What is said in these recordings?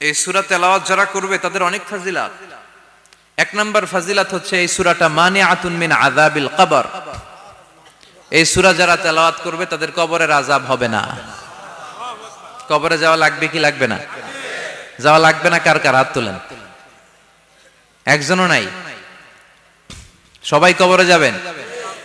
এই সুরা তেলাওয়াত যারা করবে, তাদের অনেক ফাজিলাত। এক নম্বর ফাজিলাত হচ্ছে এই সুরাটা মানে আতুন মিন আযাবিল কবর। এই সুরা যারা তেলাওয়াত করবে, তাদের কবরের আজাব হবে না। কবরে যাওয়া লাগবে কি লাগবে না? যাওয়া লাগবে না, কার কার হাত তোলেন? একজনও নাই। সবাই কবরে যাবেন।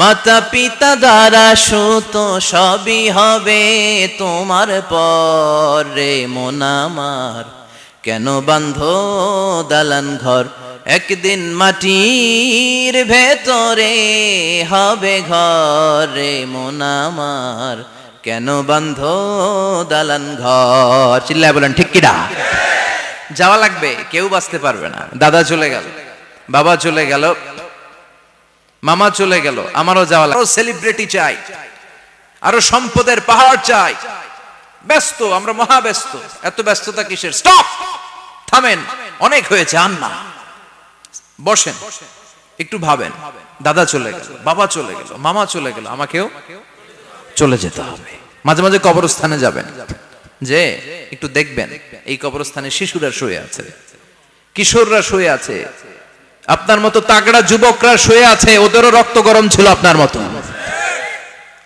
মাতা পিতা দ্বারা সুত সবই হবে তোমার পর পরে মোনামার কেন বান্ধ দালান ঘর? একদিন মাটির ভেতরে হবে ঘর ঘরে মোনামার কেন বান্ধ দালান ঘর? চিল্লায় বলেন, ঠিক কিনা? যাওয়া লাগবে, কেউ বাঁচতে পারবে না। দাদা চলে গেল, বাবা চলে গেল। মামা চলে গেল, আমারও যাওয়া লাগবে। সেলিব্রিটি চাই, আরও সম্পদের পাহাড় চাই। ব্যস্ত, আমরা মহা ব্যস্ত এত ব্যস্ততা কিসের? স্টপ থামেন, অনেক হয়েছে আন না। বসেন, একটু ভাবেন। দাদা চলে গেল, বাবা চলে গেল, মামা চলে গেল, আমাকেও চলে যেতে হবে। মাঝে মাঝে কবরস্থানে যাবেন। যে, একটু দেখবেন, এই কবরস্থানে শিশুরা শুয়ে আছে, কিশোররা শুয়ে আছে আপনার মতো তাগড়া যুবকরা শুয়ে আছে, ওদেরও রক্ত গরম ছিল আপনার মতো।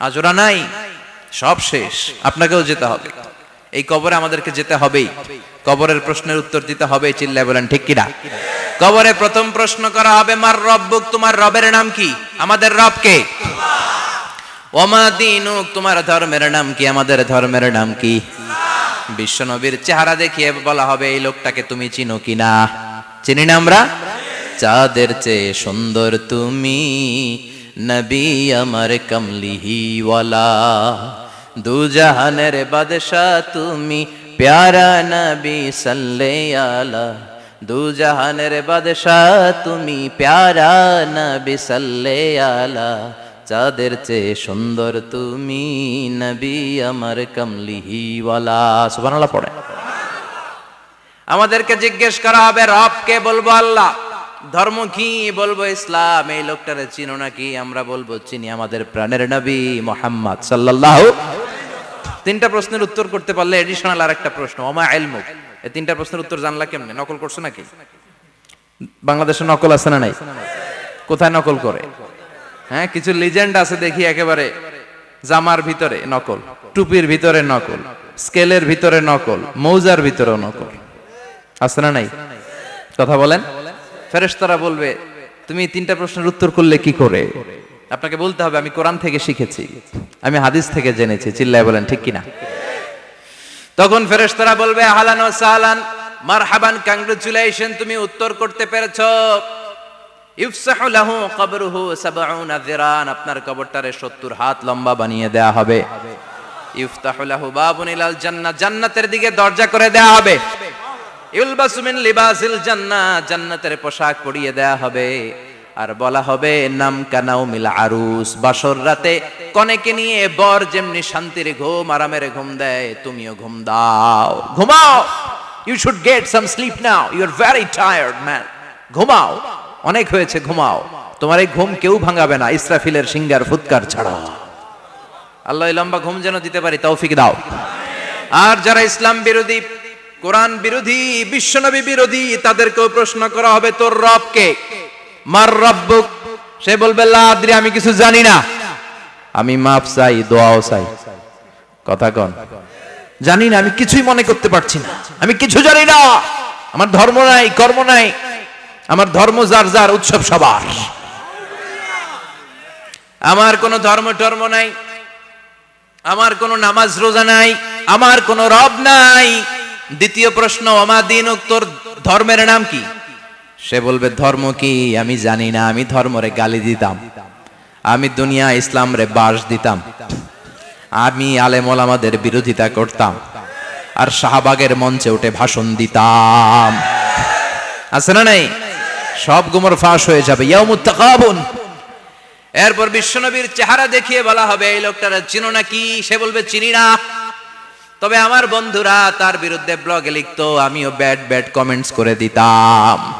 আজ ওরা নাই, সব শেষ, আপনাকেও যেতে হবে। এই কবরে আমাদেরকে যেতে হবেই। কবরের প্রশ্নের উত্তর দিতে হবে, চিল্লায় বলেন, ঠিক কিনা? কবরে প্রথম প্রশ্ন করা হবে, মার রব্বুক তোমার রবের নাম কি? আমাদের রব কে? ওমা দিনুক, তোমার ধর্মের নাম কি? আমাদের ধর্মের নাম কি? বিশ্বনবীর চেহারা দেখিয়ে বলা হবে, এই লোকটাকে তুমি চিনো কিনা? চিনি না আমরা? চাঁদের চেয়ে সুন্দর তুমি। নবী আমার কমলিহি ওয়ালা দু জাহানের বাদশাহ তুমি। প্যারা নবী সাল্লে আলা দু জাহানের বাদশাহ তুমি। প্যারা নবী সাল্লে আলা চাঁদের চেয়ে সুন্দর তুমি। নবী আমার কমলিহি ওয়ালা সুবহানাল্লাহ পড়ে। আমাদেরকে জিজ্ঞেস করা হবে, রবকে বলব আল্লাহ। ধর্ম কি বলব? ইসলাম, এই লোকটারে চিনো নাকি? আমরা বলব, চিনি আমাদের প্রাণের নবী মোহাম্মদ সাল্লাল্লাহু তিনটা প্রশ্নের উত্তর করতে পারলে এডিশনাল আর একটা প্রশ্ন, ওমা এলমুক এই তিনটা প্রশ্নের উত্তর জানলা কেমনে? নকল করছ নাকি? বাংলাদেশে নকল আছে না নাই? কোথায় নকল করে? হ্যাঁ কিছু লিজেন্ড আছে দেখি একেবারে, জামার ভিতরে নকল, টুপির ভিতরে নকল, স্কেলের ভিতরে নকল, মৌজার ভিতরেও নকল। আছে না নাই? কথা বলেন? ফেরেশতারা বলবে, তুমি তিনটা প্রশ্নের উত্তর করলে কি করে? আপনাকে বলতে হবে, আমি কোরআন থেকে শিখেছি, আমি হাদিস থেকে জেনেছি। চিল্লায় বলেন, ঠিক কিনা? তখন ফেরেশতারা বলবে, আহলান ও সাহলান, মারহাবান, কংগ্রেচুলেশন, তুমি উত্তর করতে পেরেছ। ইফসাহু লাহু কবরুহু সাবউনা যিরান আপনার কবরটারে 70 হাত লম্বা বানিয়ে দেয়া হবে। ইফতাহু লাহু বাবুন ইলাল জান্নাহ, জান্নাতের দিকে দরজা করে দেয়া হবে। ইউলবাসু মিন লিবাসিল জান্নাহ, জান্নাতের পোশাক পরিয়ে দেয়া হবে। আর বলা হবে, নাম কানাও মিল আরুস, বাসর রাতে কনেকে নিয়ে বর যেমনি শান্তির ঘুম, আরামের ঘুম দেয়, তুমিও ঘুম দাও। ঘুমাও! You should get some sleep now you are very tired man ঘুমাও! অনেক হয়েছে, ঘুমাও। তোমার এই ঘুম কেউ ভাঙাবে না, ইসরাফিলের সিঙ্গার ফুৎকার ছাড়া। আল্লাহ লম্বা ঘুম যেন দিতে পারি, তৌফিক দাও। আর যারা ইসলাম বিরোধী কোরআন বিরোধী, বিশ্বনবী বিরোধী, তাদেরকেও প্রশ্ন করা হবে, তোর রবকে? মার রব্বুক। সে বলবে লা আদ্রি আমি কিছু জানি না। আমি মাফ চাই, দোয়াও চাই। কথা কন। জানি না, আমি কিছুই মনে করতে পারছি না। আমি কিছু জানি না। আমার ধর্ম নাই, কর্ম নাই। আমার ধর্ম যার যার উৎসব সবার। আমার কোনো ধর্ম, টর্ম নাই। আমার কোনো নামাজ, রোজা নাই। আমার কোনো রব নাই। দ্বিতীয় প্রশ্ন আমার দিন তোর ধর্মের নাম কি? সে বলবে, ধর্ম কি? আমি জানি না, আমি ধর্মরে গালি দিতাম। আমি দুনিয়া ইসলাম রে বাস দিতাম। আমি আলেম ওলামাদের বিরোধিতা করতাম। আর শাহবাগের মঞ্চে উঠে ভাষণ দিতাম। আছে না নাই? সব গুমর ফাঁস হয়ে যাবে। এরপর বিশ্বনবীর চেহারা দেখিয়ে বলা হবে, এই লোকটারা চিনো না কি সে বলবে, চিনি না। তবে আমার বন্ধুরা তার বিরুদ্ধে ব্লগে লিখতো, আমিও ব্যাড ব্যাড কমেন্টস করে দিতাম।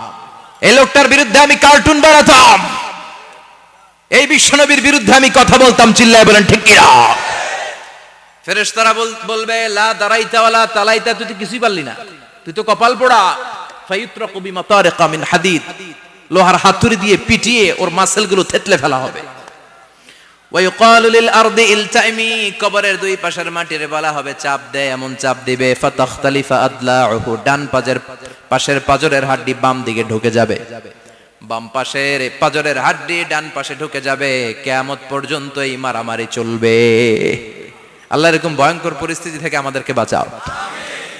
এই লোকটার বিরুদ্ধে আমি কার্টুন বানাতাম। এই বিশ্বনবীর বিরুদ্ধে আমি কথা বলতাম, চিল্লায় বলেন, ঠিক কিনা? ফেরেশতারা বল- বলবে, লা দারাইতা ওয়ালা তালাইতা, তুই তো কিছুই পারলি না। তুই তো কপাল পোড়া। ফায়ুত্রাকু বিমাতারিকা মিন হাদিদ। লোহার হাতুড়ি দিয়ে পিটিয়ে ওর মাসেলগুলো থেতলে ফেলা হবে। ওয়ায়ুকালু লিল আরদি ইলতাইমি, কবরের দুই পাশের মাটির বলা হবে, চাপ দে, এমন চাপ দিবে। ফাতাখতালিফা পাশের পাজরের হাড্ডি বাম দিকে ঢুকে যাবে। বাম পাশের পাজরের হাড্ডি ডান পাশে ঢুকে যাবে। কেয়ামত পর্যন্ত এই মারামারি চলবে। আল্লাহ এরকম ভয়ঙ্কর পরিস্থিতি থেকে আমাদেরকে বাঁচাও।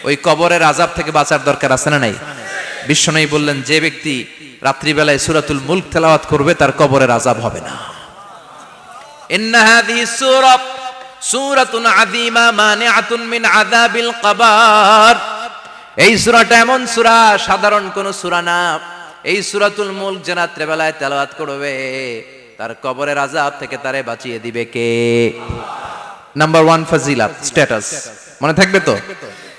ওই কবরের আজাব থেকে বাঁচার দরকার আছে না নাই? বিশ্বনয়ী বললেন, যে ব্যক্তি রাত্রিবেলায় সুরাতুল মুল্ক তেলাওয়াত করবে, তার কবরের আজাব হবে না। ইন্না হাযিহি সূরা সূরাতুন আযীমা মানিআতুন মিন আযাবিল কবর এই সূরাটা এমন সূরা, সাধারণ কোন সূরা না। এই সূরাতুল মুলক যে রাত্রেবেলায় তেলাওয়াত করবে, তার কবরের আযাব থেকে তারে বাঁচিয়ে দিবে কে? নাম্বার ওয়ান ফাজিলাত স্ট্যাটাস মনে থাকবে তো?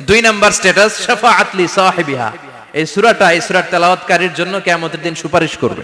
দুই নাম্বার স্ট্যাটাস শাফাআতলি সাহিবিহা। এই সূরাটা, এই সূরার তেলাওয়াতকারীর জন্য কিয়ামতের দিন সুপারিশ করবে।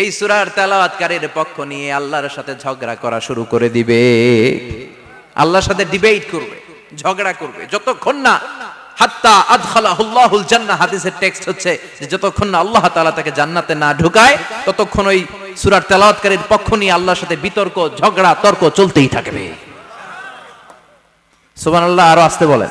এই সূরার তেলাওয়াতকারীর পক্ষ নিয়ে আল্লাহর সাথে ঝগড়া করা শুরু করে দিবে। আল্লাহর সাথে ডিবেট করবে, ঝগড়া করবে। যতক্ষণ না হাত্তা আদখালাহুল্লাহুল জান্নাহ, হাদিসের টেক্সট হচ্ছে যে যতক্ষণ না আল্লাহ তাআলা তাকে জান্নাতে না ঢুকায়, ততক্ষণ ওই সূরার তেলাওয়াতকারীর পক্ষ নিয়ে আল্লাহর সাথে বিতর্ক, ঝগড়া, তর্ক চলতেই থাকবে। সুবহানাল্লাহ, আরও আসতে বলেন।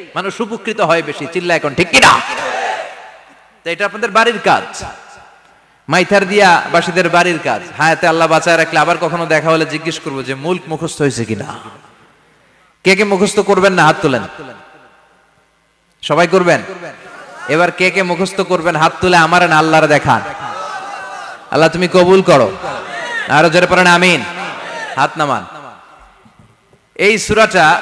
মানুষ উপকৃত হয় বেশি চিল্লা এখন, ঠিক কিনা? এটা আপনাদের বাড়ির কাজ। মাইথার দিয়া বাসীদের বাড়ির কাজ। হায়াতে আল্লাহ বাঁচায় রাখলে আবার কখনো দেখা হলে জিজ্ঞেস করব যে মুল্ক মুখস্থ হয়েছে কিনা? কে কে মুখস্থ করবেন না হাত তোলেন? সবাই করবেন? এবার কে কে মুখস্থ করবেন হাত তুলে আমার না আল্লাহর দেখান। আল্লাহ তুমি কবুল করো। আরও জোরে পড়েন, আমিন। হাত নামান। এই সুরাটা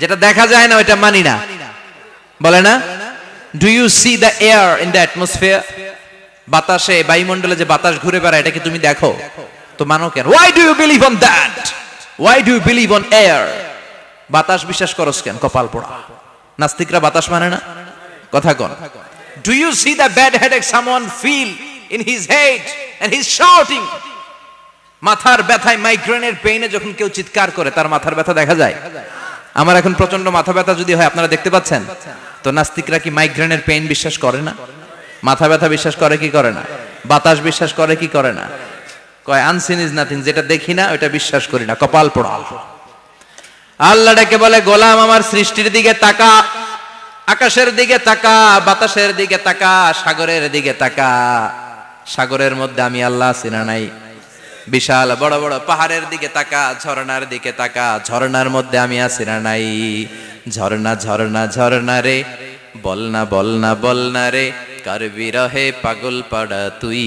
যেটা দেখা যায় না, ওইটা মানি না। বলে না? Do you see the air in the atmosphere বাতাসে, বায়ুমণ্ডলে যে বাতাস ঘুরে বেড়ায়, এটা কি তুমি দেখো? তো মানো কেন? Why do you believe on that why do you believe on air বাতাস বিশ্বাস করস কেন? কপাল পোড়া। নাস্তিকরা বাতাস মানে না? কথা কোন। Do you see the bad headache someone feel in his head and his shouting মাথার ব্যথায় মাইগ্রেনের পেইনে যখন কেউ চিৎকার করে, তার মাথার ব্যথা দেখা যায়? আমার এখন প্রচণ্ড মাথা ব্যথা যদি হয়, আপনারা দেখতে পাচ্ছেন? তো নাস্তিকরা কি মাইগ্রেনের পেইন বিশ্বাস করে না? মাথা ব্যথা বিশ্বাস করে কি করে না? বাতাস বিশ্বাস করে কি করে না? কয় আনসিন ইজ নাথিং যেটা দেখি না ওটা বিশ্বাস করি না, কপাল পোড়া। আল্লাহ ডেকে বলে, গোলাম, আমার সৃষ্টির দিকে তাকা, আকাশের দিকে তাকা, বাতাসের দিকে তাকা, সাগরের দিকে তাকা। সাগরের মধ্যে আমি আল্লাহ আছি না নাই। বিশাল বড় বড় পাহাড়ের দিকে তাকা, ঝর্ণার দিকে তাকা, ঝর্ণার মধ্যে আমি আছি না নাই। ঝর্ণা ঝর্ণা ঝর্ণা রে বলনা বলনা বলনা রে, কার বিরহে পাগল পাড়া তুই?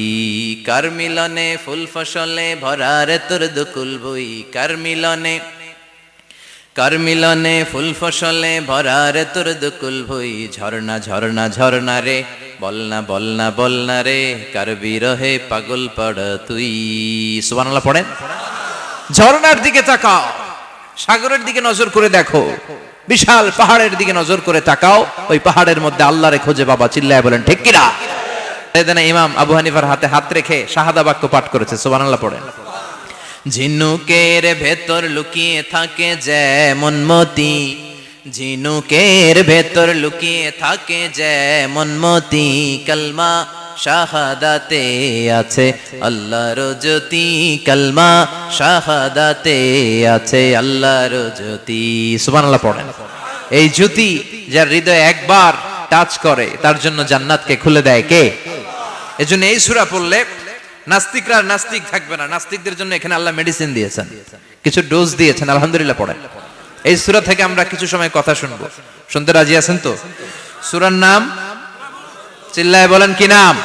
কার মিলনে ফুল ফসলে ভরা রে তোর দুকুল বই? কার মিলনে কার ফুল ফসলে ভরা রে তোর দুকুল ভুই, ঝর্ণা ঝর্ণা ঝর্ণা রে বল না বল না বল না রে কার বিরহে পাগল পড় তুই। সুবহানাল্লাহ পড়েন? ঝর্ণার দিকে তাকাও, সাগরের দিকে নজর করে দেখো, বিশাল পাহাড়ের দিকে নজর করে তাকাও, ওই পাহাড়ের মধ্যে আল্লাহরে খোঁজে বাবা, চিল্লায় বলেন, ঠিক কিনা ইমাম আবু হানিফার হাতে হাত রেখে শাহাদা বাক্য পাঠ করেছে, সুবহানাল্লাহ পড়েন। ঝিনুকের ভেতর লুকিয়ে থাকে যেমন মতি। ঝিনুকের ভেতর লুকিয়ে থাকে যেমন মতি। কালমা শাহাদাতে আছে আল্লাহর জ্যোতি। কালমা শাহাদাতে আছে আল্লাহর জ্যোতি। সুবহানাল্লাহ পড়েন। এই জ্যোতি যার হৃদয় একবার টাচ করে, তার জন্য জান্নাতকে খুলে দেয় কে? এজন্য এই সূরা পড়লে নাস্তিকরা নাস্তিক থাকবে না। নাস্তিকদের জন্য এখানে আল্লাহ মেডিসিন দিয়েছেন। কিছু ডোজ দিয়েছেন, আলহামদুলিল্লাহ পড়েন। এই সূরা থেকে আমরা কিছু সময় কথা শুনব। শুনতে রাজি আছেন তো? সূরার নাম চিল্লায় বলেন কি নাম?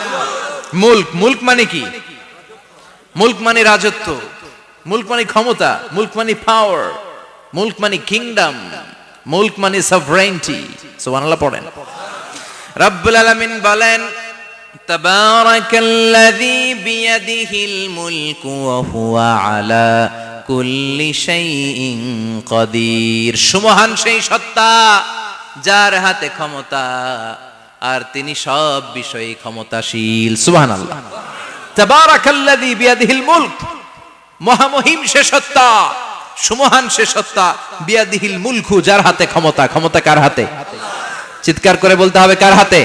মুল্ক। মুল্ক মানে কি? মুল্ক মানে রাজত্ব। মুল্ক মানে ক্ষমতা। মুল্ক মানে পাওয়ার মুল্ক মানে কিংডম মুল্ক মানে সভরেন্টি সুবহানাল্লাহ পড়েন। রব্বুল আলামিন বলেন تبارك الذي بيده الملك وهو على كل شيء قدير সুমহান সেই সত্তা যার হাতে ক্ষমতা আর তিনি সব বিষয়ে ক্ষমতাশীল সুবহানাল্লাহ তাবারাকাল্লাযী বিয়াদিহিল মুলক মহামহিম সে সত্তা সুমহান সে সত্তা বিয়াদিহিল মুলকু যার হাতে ক্ষমতা ক্ষমতা কার হাতে চিৎকার করে বলতে হবে কার হাতে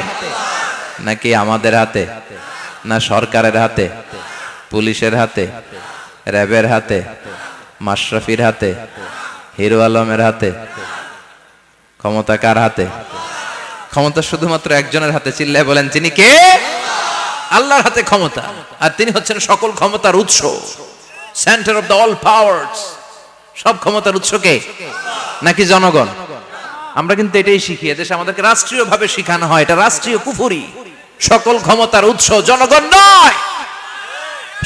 নাকি আমাদের হাতে? না সরকারের হাতে? পুলিশের হাতে? র্যাবের হাতে? মাশরাফির হাতে? হিরো আলমের হাতে? ক্ষমতা কার হাতে? ক্ষমতা শুধুমাত্র একজনের হাতে চিল্লায় বলেন তিনি কে? আল্লাহর হাতে ক্ষমতা। আর তিনি হচ্ছেন সকল ক্ষমতার উৎস। Centre of the all powers সব ক্ষমতার উৎস কে? নাকি জনগণ? আমরা কিন্তু এটাই শিখি। দেশে আমাদেরকে রাষ্ট্রীয় ভাবে শিখানো হয়। এটা রাষ্ট্রীয় কুফুরি। সকল ক্ষমতার উৎস জনগণ নয়।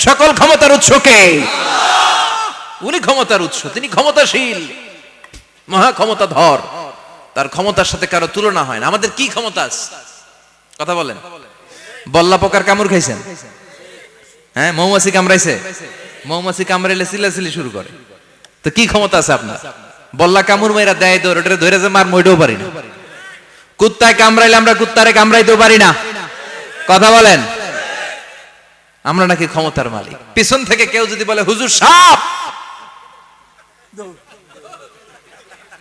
সকল ক্ষমতার উৎস কে? উনি ক্ষমতার উৎস, তিনি ক্ষমতাশীল। মহা ক্ষমতাধর। তার ক্ষমতার সাথে কারও তুলনা হয় না। আমাদের কি ক্ষমতা আছে? কথা বলেন। বল্লা পোকার কামড় খাইছেন? হ্যাঁ মৌমাছি কামড়াইছে? মৌমাছি কামড়াইলে চিল্লাচিল্লি শুরু করে। তো কি ক্ষমতা আছে আপনার? বল্লা কামড় মেয়েরা দেয় দৌড় ধরে যে মার মইটাও পারি না। কুত্তায় কামড়াইলে আমরা কুত্তারে কামড়াইতেও পারি না। কথা বলেন। আমরা নাকি ক্ষমতার মালিক। পিছন থেকে কেউ যদি বলে, হুজুর সাপ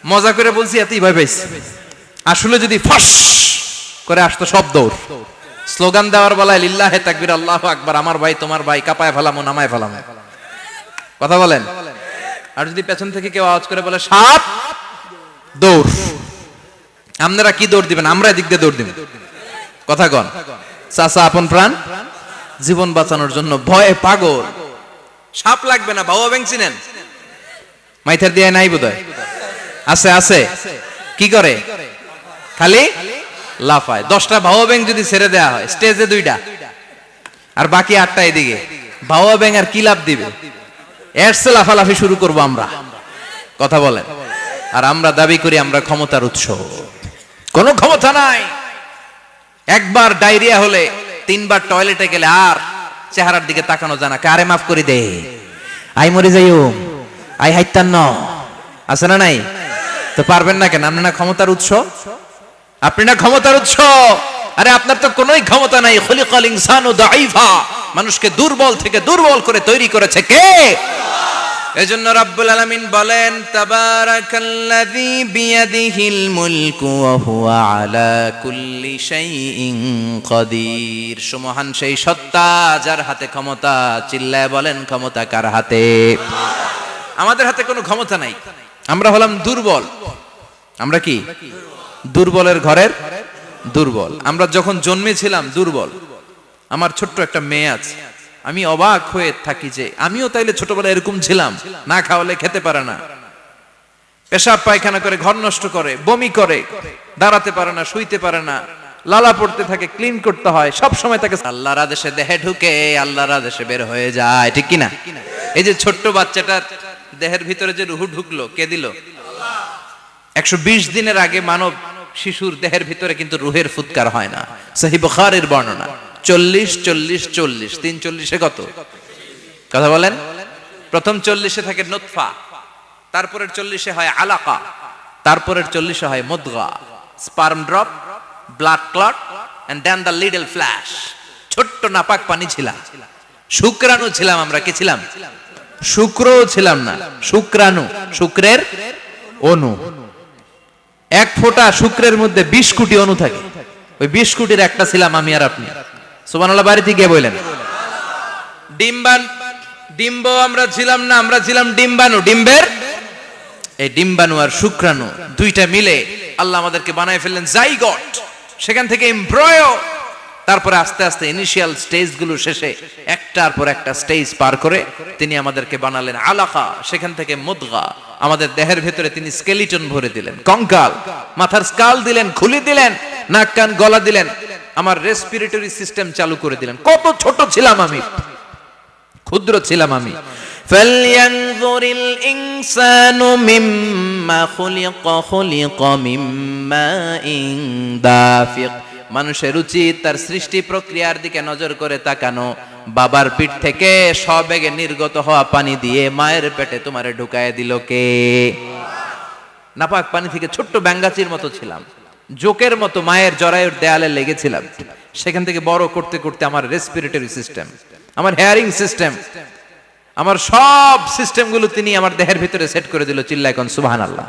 মজা করে বলছি, এতই ভয় পাইছি। আসলে যদি ফাঁস করে আসতো সব দৌড়। স্লোগান দেওয়ার বেলায়, লিল্লাহে তাকবির, আল্লাহ আকবার, আমার ভাই, তোমার ভাই, কাপায় ফেলামো, নামায় ফেলামো। কথা বলেন। আর যদি পেছন থেকে কেউ আওয়াজ করে বলে সাপ দৌড়। আপনারা কি দৌড় দিবেন? আমরা এদিক দিয়ে দৌড় দিব। কথা কন। চাচা আপন প্রাণ, জীবন বাঁচানোর জন্য ভয়ে পাগল। সাপ লাগবে না, বাবা ব্যাংক চিনেন? মাইথার দিয়ে নাই বোধহয়? আছে আছে। কি করে? খালি লাফায়। দশটা ভাও ব্যাংক যদি ছেড়ে দেওয়া হয়, স্টেজে দুইটা। আর বাকি আটটা এদিকে। ভাও ব্যাংক আর কি লাভ দিবে? এরসে লাফালাফি শুরু করব আমরা। কথা বলেন। আর আমরা দাবি করি, আমরা ক্ষমতার উৎস। কোনো ক্ষমতা নাই। একবার ডায়রিয়া হলে তিনবার টয়লেটে গেলে আর চেহারার দিকে তাকানো জানা কারে মাফ করে দে? আই মরে যাইও। আই হাইতান ন আছে না নাই? তো পারবেন না কেন? আপনি না ক্ষমতার উৎস? আপনি না ক্ষমতার উৎস? আরে আপনার তো কোনোই ক্ষমতা নাই। খলিকাল ইনসানু দাইফা মানুষকে দুর্বল থেকে দুর্বল করে তৈরি করেছে কে? এজন্য রাব্বুল আলামিন বলেন, তাবারাকাল্লাযী বিয়াদিহিল মুলকু ওয়া হুয়া আলা কুল্লি শাইইন কাদির। সুমহান সেই সত্তা যার হাতে ক্ষমতা, চিল্লায় বলেন, ক্ষমতা কার হাতে? আমাদের হাতে কোনো ক্ষমতা নাই। আমরা হলাম দুর্বল। আমরা কি? দুর্বলের ঘরের দুর্বল। আমরা যখন জন্মেছিলাম দুর্বল। আমার ছোট্ট একটা মেয়ে আছে। আমি অবাক হয়ে থাকি যে আমিও তাইলে ছোটবেলায় এরকম ছিলাম। না খাওয়ালে খেতে পারে না। পেশাব পায়খানা করে ঘর নষ্ট করে, বমি করে, দাঁড়াতে পারে না, শুইতে পারে না, লালা পড়তে থাকে, ক্লিন করতে হয়, সব সময় তাকে আল্লাহর আদেশে দেহে ঢুকে, আল্লাহর আদেশে বের হয়ে যায়, ঠিক কিনা? এই যে ছোট্ট বাচ্চাটার দেহের ভিতরে যে রুহু ঢুকলো, কে দিল? একশো বিশ দিনের আগে মানব শিশুর দেহের ভিতরে কিন্তু রুহের ফুৎকার হয় না। সহি বুখারের বর্ণনা। চল্লিশ চল্লিশ চল্লিশ। তিন চল্লিশে কত? কথা বলেন। প্রথম চল্লিশে থাকে নোৎফা তারপরের চল্লিশে হয় আলাকা। তারপরের চল্লিশে হয় মুদগা। Sperm drop, blood clot and then the little flesh ছোট্ট নাপাক পানি ছিলাম। শুক্রাণু ছিলাম আমরা। কি ছিলাম? শুক্রও ছিলাম না। শুক্রাণু। শুক্রের অনু এক ফোঁটা শুক্রের মধ্যে বিশ কোটি অনু থাকে। ওই বিশ কোটির একটা ছিলাম আমি আর আপনি। সুবহানাল্লাহ, বাড়িতে গিয়ে বললেন। ডিম্বান, ডিম্ব আমরা ছিলাম না, আমরা ছিলাম ডিম্বাণু। ডিম্বের? এই আর শুক্রাণু দুইটা মিলে আল্লাহ আমাদেরকে বানায় ফেললেন জাইগট। সেখান থেকে এমব্রয়। তারপরে আস্তে আস্তে ইনিশিয়াল স্টেজগুলো শেষে একটার পর একটা স্টেজ পার করে তিনি আমাদেরকে বানালেন আলাকা, সেখান থেকে মুদগা। আমাদের দেহের ভেতরে তিনি স্কেলিটন ভরে দিলেন। কঙ্কাল, মাথার স্কাল দিলেন, খুলি দিলেন, নাক কান গলা দিলেন। আমার রেসপিরেটরি সিস্টেম চালু করে দিলেন কত ছোট ছিলাম আমি ক্ষুদ্র ছিলাম আমি فلينظر الإنسان مما خلق خلق من ماء دافق মানুষের উচিত তার সৃষ্টি প্রক্রিয়ার দিকে নজর করে তাকানো বাবার পিঠ থেকে সবেগে নির্গত হওয়া পানি দিয়ে মায়ের পেটে তোমারে ঢুকায় দিল কে নাপাক পানি থেকে ছোট্ট ব্যাঙ্গাচির মতো ছিলাম জোকের মতো মায়ের জরায়ুর দেয়ালে লেগেছিলাম। সেখান থেকে বড় করতে করতে আমার রেসপিরেটরি সিস্টেম আমার হেয়ারিং সিস্টেম আমার সব সিস্টেমগুলো তিনি আমার দেহের ভিতরে সেট করে দিল চিল্লা এখন সুবাহান আল্লাহ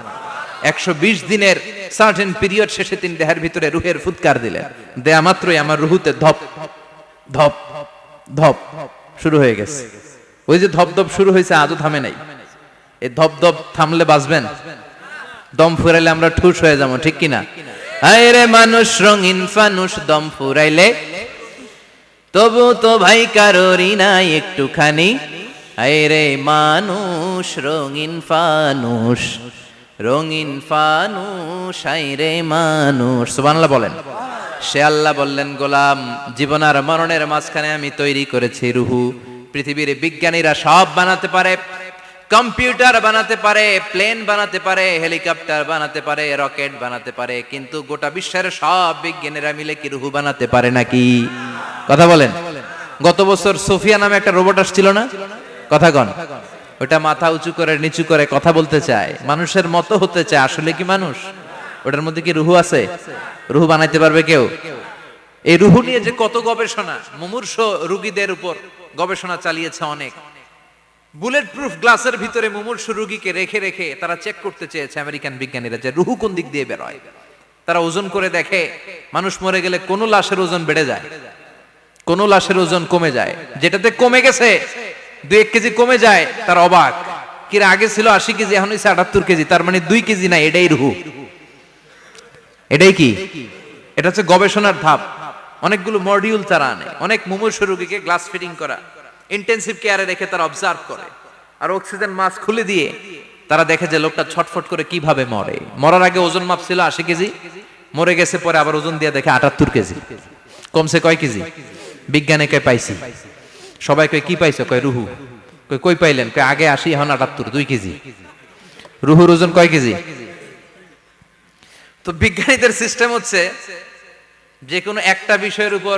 একশো বিশ দিনের সার্টেন পিরিয়ড শেষে তিনি দেহের ভিতরে রুহের ফুৎকার দিলেন। দেয়া মাত্রই আমার রুহুতে ধপ ধপ ধপ শুরু হয়ে গেছে। ওই যে ধপ ধপ শুরু হয়েছে, আজও থামে নাই। এই ধপ ধপ থামলে বাঁচবেন? দম ফুরাইলে আমরা ঠুস হয়ে যাব, ঠিক কিনা? আয় রে মানুষ রঙিন ফানুষ দম ফুরাইলে, তবু তো ভাই কারোরই নাই একটুখানি। আয় রে মানুষ রঙিন ফানুষ রঙিন ফানুষ আয় রে মানুষ। সুবহানাল্লাহ বলেন। সে আল্লাহ বললেন, গোলাম, জীবন আর মরণের মাঝখানে আমি তৈরি করেছি রুহু। পৃথিবীর বিজ্ঞানীরা সব বানাতে পারে। কম্পিউটার বানাতে পারে, প্লেন বানাতে পারে, হেলিকপ্টার বানাতে পারে, রকেট বানাতে পারে, কিন্তু গোটা বিশ্বের সব বিজ্ঞানীরা মিলে কি রুহু বানাতে পারে নাকি? কথা বলেন। গত বছর সোফিয়া নামে একটা রোবট আসছিল না? কথা কন। ওটা মাথা উঁচু করে, নিচু করে কথা বলতে চায়। মানুষের মতো হতে চায়। আসলে কি মানুষ? ওটার মধ্যে কি রুহু আছে? রুহু বানাইতে পারবে কেউ? এই রুহু নিয়ে যে কত গবেষণা, মুমূর্ষ রুগীদের উপর গবেষণা চালিয়েছে অনেক। বুলেট প্রুফ গ্লাসের ভিতরে মুমূর্ষ রুগীকে রেখে রেখে তারা চেক করতে চেয়েছে আমেরিকান বিজ্ঞানীরা যে রুহু কোন দিক দিয়ে বেরোয়। তারা ওজন করে দেখে, মানুষ মরে গেলে কোন লাশের ওজন বেড়ে যায়, কোন লাশের ওজন কমে যায়। যেটাতে কমে গেছে দু এক কেজি কমে যায়, তার অবাক। কিরে আগে ছিল আশি কেজি, এখন হয়েছে আটাত্তর কেজি, তার মানে দুই কেজি না, এটাই রুহু। এটাই কি? এটা হচ্ছে গবেষণার ধাপ। অনেকগুলো মডিউল তারা আনে। অনেক মুমূর্ষ রোগীকে গ্লাস ফিটিং করা। ইন্টেন্সিভ কেয়ারে রেখে তারা অবজার্ভ করে। আর অক্সিজেন মাস্ক খুলে দিয়ে তারা দেখে যে লোকটা ছটফট করে কীভাবে মরে। মরার আগে ওজন মাপ ছিল আশি কেজি, মরে গেছে পরে আবার ওজন দিয়ে দেখে আটাত্তর কেজি। কমছে কয় কেজি? বিজ্ঞানে কয় পাইছি। সবাই কয়, কি পাইছো? কয়, রুহু। কয়, কই পাইলেন? কয়, আগে আসি এখন আটাত্তর, দুই কেজি। রুহুর ওজন কয় কেজি? তো বিজ্ঞানীদের সিস্টেম হচ্ছে যে কোনো একটা বিষয়ের উপর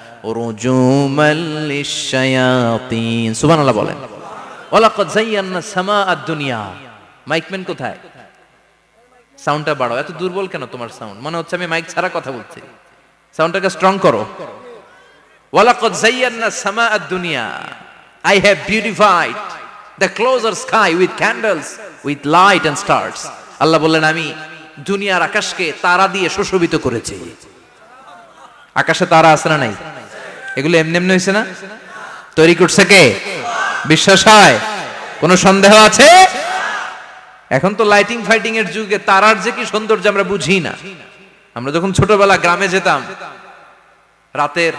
বলেন। ওয়ালাকাদ যায়্যানাস সামাআদ দুনিয়া। মাইকম্যান কোথায়? সাউন্ডটা এত দুর্বল কেন তোমার সাউন্ড? মনে হচ্ছে আমি মাইক কথা বলছি। সাউন্ডটাকে স্ট্রং করো। স্কাই লাইট স্টার্স আল্লাহ বললেন, আমি দুনিয়ার আকাশকে তারা দিয়ে সুশোভিত করেছি। আকাশে তারা আছে না নাই? এগুলো এমনি এমনি হয়েছে না? তৈরি করছে কে? বিশ্বাস হয়? কোনো সন্দেহ আছে? এখন তো লাইটিং ফাইটিং এর যুগে তারার যে কি সৌন্দর্য আমরা বুঝি না। আমরা যখন ছোটবেলা গ্রামে যেতাম, রাতের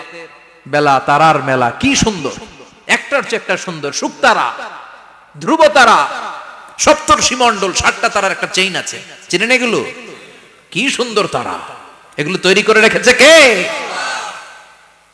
বেলা তারার মেলা, কি সুন্দর। একটার চেয়ে একটা সুন্দর শুকতারা ধ্রুব তারা সপ্তর সীমণ্ডল ষাটটা তারার একটা চেইন আছে। চিনেন এগুলো? কি সুন্দর তারা। এগুলো তৈরি করে রেখেছে কে?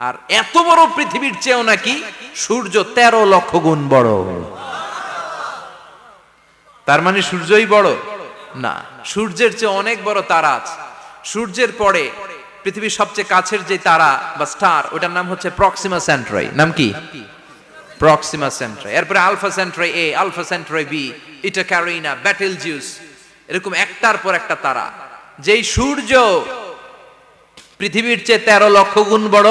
আর এত বড় পৃথিবীর চেয়েও নাকি সূর্য তেরো লক্ষ গুণ বড়। তার মানে সূর্যই বড়? না, সূর্যের চেয়ে অনেক বড় তারা আছে। সূর্যের পরে পৃথিবীর সবচেয়ে কাছের যে তারা বা স্টার, ওটার নাম হচ্ছে প্রক্সিমা সেন্ট্রাই নাম কি? প্রক্সিমা সেন্ট্রাই এরপরে Alpha Centauri A, Alpha Centauri B, Eta Carinae Betelgeuse, এরকম একটার পর একটা তারা। যেই সূর্য পৃথিবীর চেয়ে তেরো লক্ষ গুণ বড়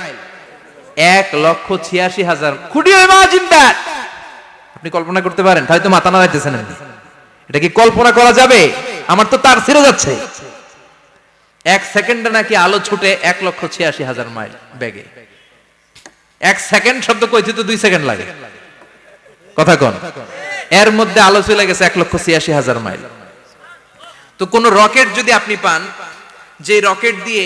এক লক্ষ ছিয়াশি হাজার। আপনি কল্পনা করতে পারেন, হয়তো মাথা নাড়াইতেছেন আপনি। এটা কি কল্পনা করা যাবে? আমার তো তার ছেড়ে যাচ্ছে। এক সেকেন্ডে নাকি আলো ছুটে এক লক্ষ ছিয়াশি হাজার মাইল বেগে। এক সেকেন্ড শব্দ কইতে তো দুই সেকেন্ড লাগে। কথা কন। এর মধ্যে আলো চলে গেছে এক লক্ষ ছিয়াশি হাজার মাইল। তো কোন রকেট যদি আপনি পান, যে রকেট দিয়ে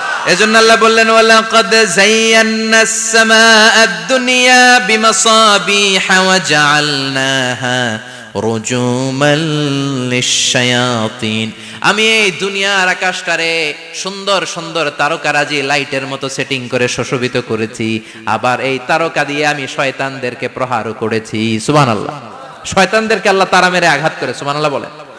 এজন্য আল্লাহ বললেন দুনিয়া বিমাসাবিহা ওয়া জাআলনাহা রুজুমাল আমি এই দুনিয়ার আকাশটারে সুন্দর সুন্দর তারকারাজি লাইটের মতো সেটিং করে সুশোভিত করেছি। আবার এই তারকা দিয়ে আমি শয়তানদেরকে প্রহারও করেছি। সুবহানাল্লাহ। শয়তানদেরকে আল্লাহ তারা মেরে আঘাত করে, সুবহানাল্লাহ বলেন।